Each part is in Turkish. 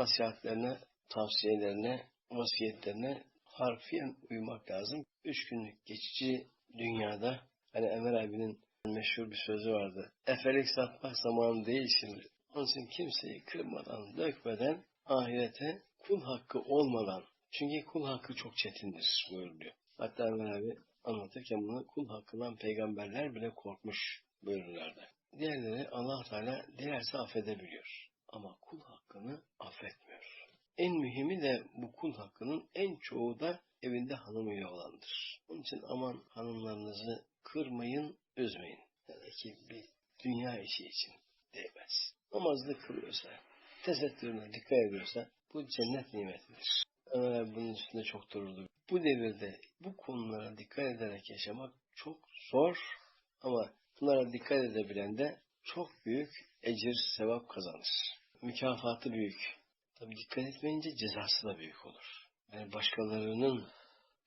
nasihatlerine, tavsiyelerine, vasiyetlerine harfiyen uymak lazım. Üç günlük geçici dünyada hani Ömer abinin meşhur bir sözü vardı. Efelik satmak zamanı değil şimdi. Onun için kimseyi kırmadan, dökmeden ahirete kul hakkı olmadan çünkü kul hakkı çok çetindir buyuruluyor. Hatta Ömer abi anlatırken bunu kul hakkından peygamberler bile korkmuş buyururlardı. Diğerleri allah Teala dilerse affedebiliyor. Ama kul hakkını affetmiyor. En mühimi de bu kul hakkının en çoğu da evinde hanımıyla olandır. Onun için aman hanımlarınızı kırmayın, üzmeyin. Yani ki bir dünya işi için değmez. Namazlı kılıyorsa, tesettürüne dikkat ediyorsa bu cennet nimetidir. Ömer bunun üstünde çok dururdu. Bu devirde bu konulara dikkat ederek yaşamak çok zor ama bunlara dikkat edebilen de çok büyük ecir, sevap kazanır. Mükafatı büyük. Tabi dikkat etmeyince cezası da büyük olur. Yani başkalarının,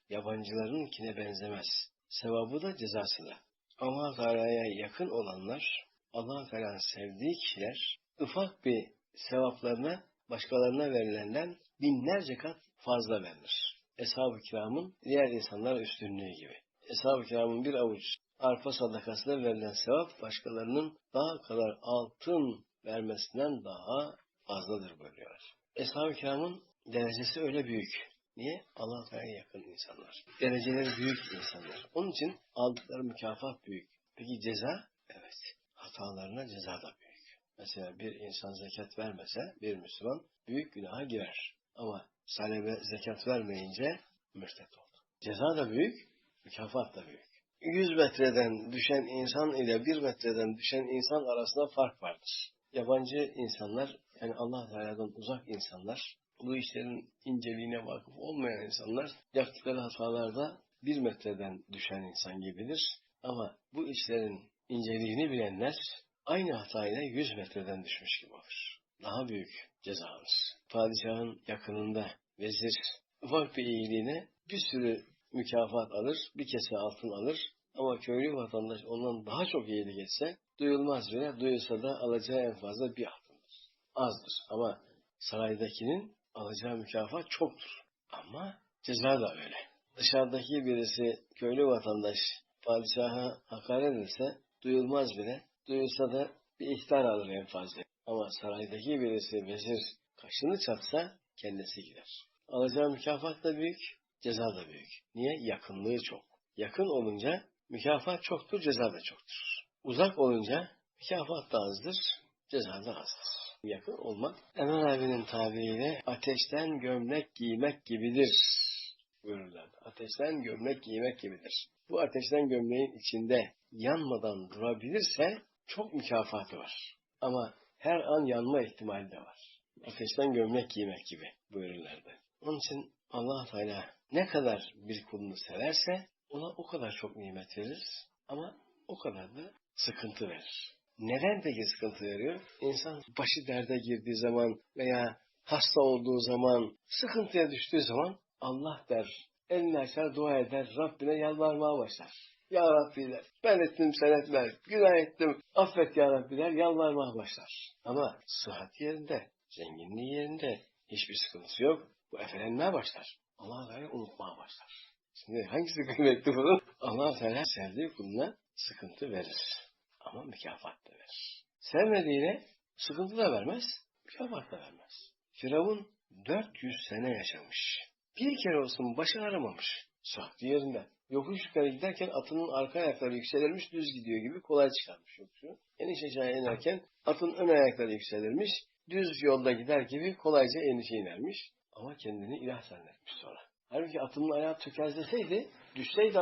yabancılarınkine benzemez. Sevabı da cezası da. Allah Teala'ya yakın olanlar, Allah Teala'nın sevdiği kişiler, ufak bir sevaplarına başkalarına verilenden binlerce kat fazla verilir. Eshab-ı kiramın diğer insanlar üstünlüğü gibi. Eshab-ı kiramın bir avuç arpa sadakasına verilen sevap başkalarının daha kadar altın vermesinden daha fazladır buyuruyorlar. Eshab-ı kiramın derecesi öyle büyük. Niye? Allah Teala'ya yakın insanlar. Dereceleri büyük insanlar. Onun için aldıkları mükafat büyük. Peki ceza? Evet. Hatalarına ceza da büyük. Mesela bir insan zekat vermese bir Müslüman büyük günaha girer. Ama salebe zekat vermeyince mürtet oldu. Ceza da büyük, mükafat da büyük. 100 metreden düşen insan ile 1 metreden düşen insan arasında fark vardır. Yabancı insanlar, yani Allah Teala'dan uzak insanlar, bu işlerin inceliğine vakıf olmayan insanlar yaptıkları hatalarda bir metreden düşen insan gibidir. Ama bu işlerin inceliğini bilenler aynı hatayla yüz metreden düşmüş gibi olur. Daha büyük ceza alır. Padişahın yakınında vezir ufak bir iyiliğine bir sürü mükafat alır, bir kese altın alır. Ama köylü vatandaş ondan daha çok iyilik etse duyulmaz bile, duyulsa da alacağı en fazla bir altındır. Azdır ama saraydakinin alacağı mükafat çoktur. Ama ceza da öyle. Dışarıdaki birisi köylü vatandaş padişaha hakaret etse duyulmaz bile. Duyulsa da bir ihtar alır en fazla. Ama saraydaki birisi vezir kaşını çatsa kendisi gider. Alacağı mükafat da büyük, ceza da büyük. Niye? Yakınlığı çok. Yakın olunca mükafat çoktur, ceza da çoktur. Uzak olunca mükafat da azdır, ceza da azdır yakın olmak Emel abinin tabiriyle ateşten gömlek giymek gibidir buyururlar. Ateşten gömlek giymek gibidir. Bu ateşten gömleğin içinde yanmadan durabilirse çok mükafatı var. Ama her an yanma ihtimali de var. Ateşten gömlek giymek gibi buyururlardı. Onun için allah Teala ne kadar bir kulunu severse ona o kadar çok nimet verir ama o kadar da sıkıntı verir. Neden peki sıkıntı veriyor? İnsan başı derde girdiği zaman veya hasta olduğu zaman, sıkıntıya düştüğü zaman Allah der, elini açar, dua eder, Rabbine yalvarmaya başlar. Ya Rabbi der, ben ettim sen etme, günah ettim, affet Ya Rabbi der, yalvarmaya başlar. Ama sıhhat yerinde, zenginliği yerinde, hiçbir sıkıntısı yok. Bu efelenmeye başlar. Allah Teala unutmaya başlar. Şimdi hangisi kıymetli bunun? Allah Teala sevdiği kuluna sıkıntı verir. Ama mükafat da verir. Sevmediğine sıkıntı da vermez, mükafat da vermez. Firavun 400 sene yaşamış. Bir kere olsun başı ağrımamış. Saklı yerinde. Yokuş yukarı giderken atının arka ayakları yükselirmiş, düz gidiyor gibi kolay çıkarmış yokuşu. Eniş aşağı inerken atın ön ayakları yükselirmiş, düz yolda gider gibi kolayca enişe inermiş. Ama kendini ilah zannetmiş sonra. Halbuki atının ayağı tökezleseydi, düşseydi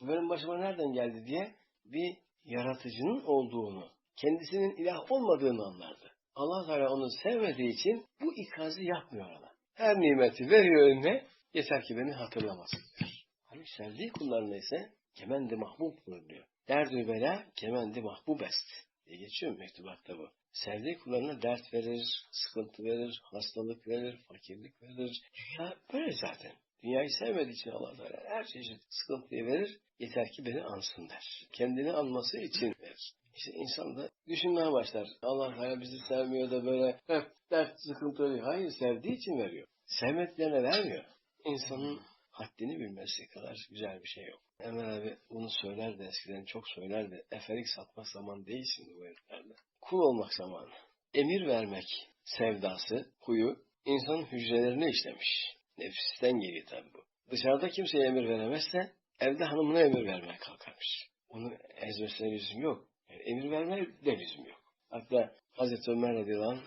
bu benim başıma nereden geldi diye bir yaratıcının olduğunu, kendisinin ilah olmadığını anlardı. Allah Teala onu sevmediği için bu ikazı yapmıyor ona. Her nimeti veriyor önüne, yeter ki beni hatırlamasın diyor. Hani sevdiği kullarına ise kemendi mahbub buyuruyor. Derdü bela kemendi mahbubest diye geçiyor mektubatta bu. Sevdiği kullarına dert verir, sıkıntı verir, hastalık verir, fakirlik verir. Dünya böyle zaten. Dünyayı sevmediği için Allah Teala her çeşit sıkıntıyı verir. Yeter ki beni ansın der. Kendini anması için verir. İşte insan da düşünmeye başlar. Allah Teala bizi sevmiyor da böyle hep dert sıkıntı oluyor. Hayır sevdiği için veriyor. Sevmediklerine vermiyor. İnsanın haddini bilmesi kadar güzel bir şey yok. Emel abi bunu söylerdi eskiden çok söylerdi. Efelik satmak zaman değil şimdi bu heriflerde. Kul olmak zamanı. Emir vermek sevdası, huyu insanın hücrelerine işlemiş. Nefisten geliyor tabi bu. Dışarıda kimseye emir veremezse evde hanımına emir vermeye kalkarmış. Onu ezmesine lüzum yok. Yani emir vermeye de lüzum yok. Hatta Hazreti Ömer radıyallahu anh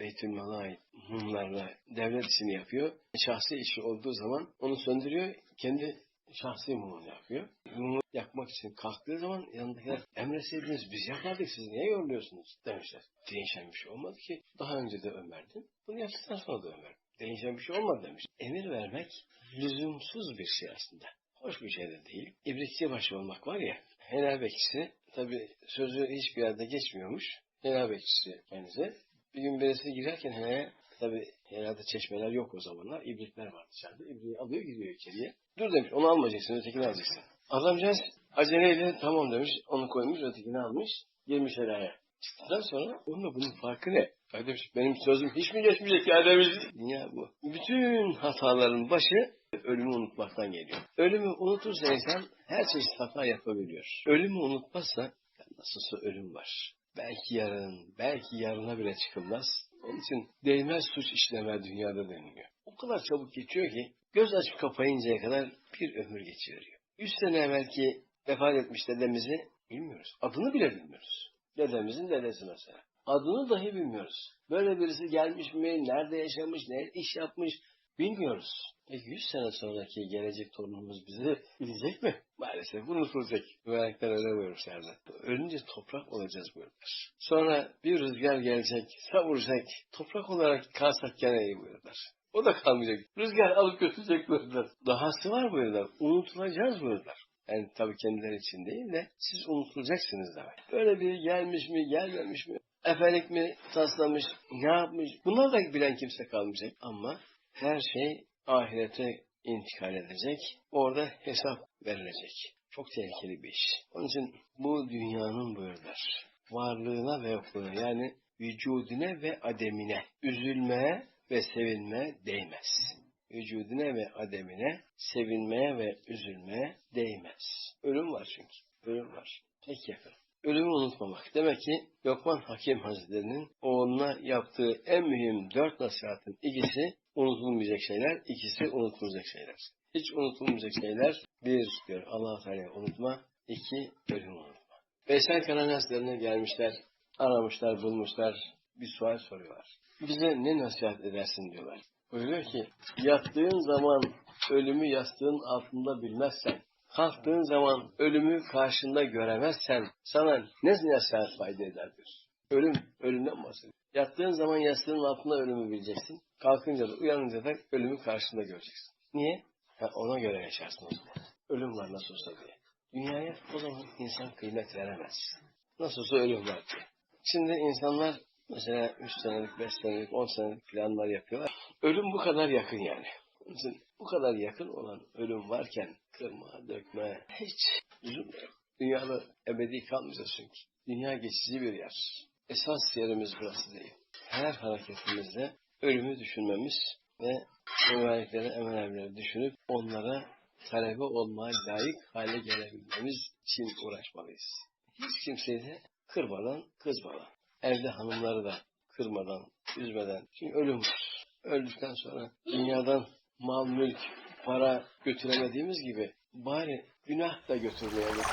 Beytülmal'a ait mumlarla devlet işini yapıyor. Şahsi işi olduğu zaman onu söndürüyor. Kendi şahsi mumunu yakıyor. Mumu yakmak için kalktığı zaman yanındakiler emretseydiniz biz yapardık siz niye yoruluyorsunuz demişler. Değişen bir şey olmadı ki. Daha önce de Ömer'di. Bunu yaptıktan sonra da Ömer. Değişen bir şey olmadı demiş. Emir vermek lüzumsuz bir şey aslında. Hoş bir şey de değil. İbrikçi başı olmak var ya. Helal bekçisi tabi sözü hiçbir yerde geçmiyormuş. Helal bekçisi kendisi. Bir gün birisi girerken he, tabi herhalde çeşmeler yok o zamanlar. İbrikler var dışarıda. İbriği alıyor gidiyor içeriye. Dur demiş onu almayacaksın ötekini alacaksın. Adamcağız aceleyle tamam demiş onu koymuş ötekini almış. Girmiş helaya. Çıktıktan sonra onunla bunun farkı ne? Demiş benim sözüm hiç mi geçmeyecek ya demiş. Dünya bu. Bütün hataların başı ölümü unutmaktan geliyor. Ölümü unutursa insan her çeşit hata yapabiliyor. Ölümü unutmazsa nasılsa ölüm var. Belki yarın, belki yarına bile çıkılmaz. Onun için değmez suç işleme dünyada deniliyor. O kadar çabuk geçiyor ki göz açıp kapayıncaya kadar bir ömür geçiveriyor. Yüz sene evvelki vefat etmiş dedemizi bilmiyoruz. Adını bile bilmiyoruz. Dedemizin dedesi mesela. Adını dahi bilmiyoruz. Böyle birisi gelmiş mi, nerede yaşamış, ne iş yapmış bilmiyoruz. E 100 sene sonraki gelecek torunumuz bizi bilecek mi? Maalesef unutulacak. Mübarekler öyle buyurmuşlardı. Ölünce toprak olacağız buyurdular. Sonra bir rüzgar gelecek, savuracak, toprak olarak kalsak gene iyi buyurdular. O da kalmayacak. Rüzgar alıp götürecek buyurdular. Dahası var buyurdular. Unutulacağız buyurdular. Yani tabii kendileri için değil de siz unutulacaksınız demek. Böyle bir gelmiş mi, gelmemiş mi, efelik mi taslamış, ne yapmış bunlar da bilen kimse kalmayacak. Ama her şey ahirete intikal edecek. Orada hesap verilecek. Çok tehlikeli bir iş. Onun için bu dünyanın buyurlar. Varlığına ve yokluğuna yani vücudine ve ademine üzülmeye ve sevinmeye değmez. Vücudine ve ademine sevinmeye ve üzülmeye değmez. Ölüm var çünkü. Ölüm var. Pek yakın. Ölümü unutmamak. Demek ki Lokman Hakim Hazretleri'nin oğluna yaptığı en mühim dört nasihatin ikisi unutulmayacak şeyler, ikisi unutulacak şeyler. Hiç unutulmayacak şeyler bir diyor allah Teala unutma, iki ölümü unutma. Veysel Karan Hazretlerine gelmişler, aramışlar, bulmuşlar, bir sual soruyorlar. Bize ne nasihat edersin diyorlar. Buyuruyor ki, yattığın zaman ölümü yastığın altında bilmezsen, kalktığın zaman ölümü karşında göremezsen sana ne nasihat fayda eder diyor. Ölüm, ölümden bahsediyor. Yattığın zaman yastığın altında ölümü bileceksin. Kalkınca da uyanınca da ölümü karşında göreceksin. Niye? Ha, ona göre yaşarsın o zaman. Ölüm var nasıl olsa diye. Dünyaya o zaman insan kıymet veremez. Nasıl olsa ölüm var diye. Şimdi insanlar mesela 3 senelik, 5 senelik, 10 senelik planlar yapıyorlar. Ölüm bu kadar yakın yani. Bu kadar yakın olan ölüm varken kırma, dökme hiç lüzum yok. Dünyada ebedi kalmayacağız çünkü. Dünya geçici bir yer. Esas yerimiz burası değil. Her hareketimizde ölümü düşünmemiz ve mübarekleri, emelevleri düşünüp onlara talebe olmaya layık hale gelebilmemiz için uğraşmalıyız. Hiç kimseyi de kırmadan, kızmadan. Evde hanımları da kırmadan, üzmeden. Çünkü ölüm var. Öldükten sonra dünyadan mal, mülk, para götüremediğimiz gibi bari günah da götürmeyelim.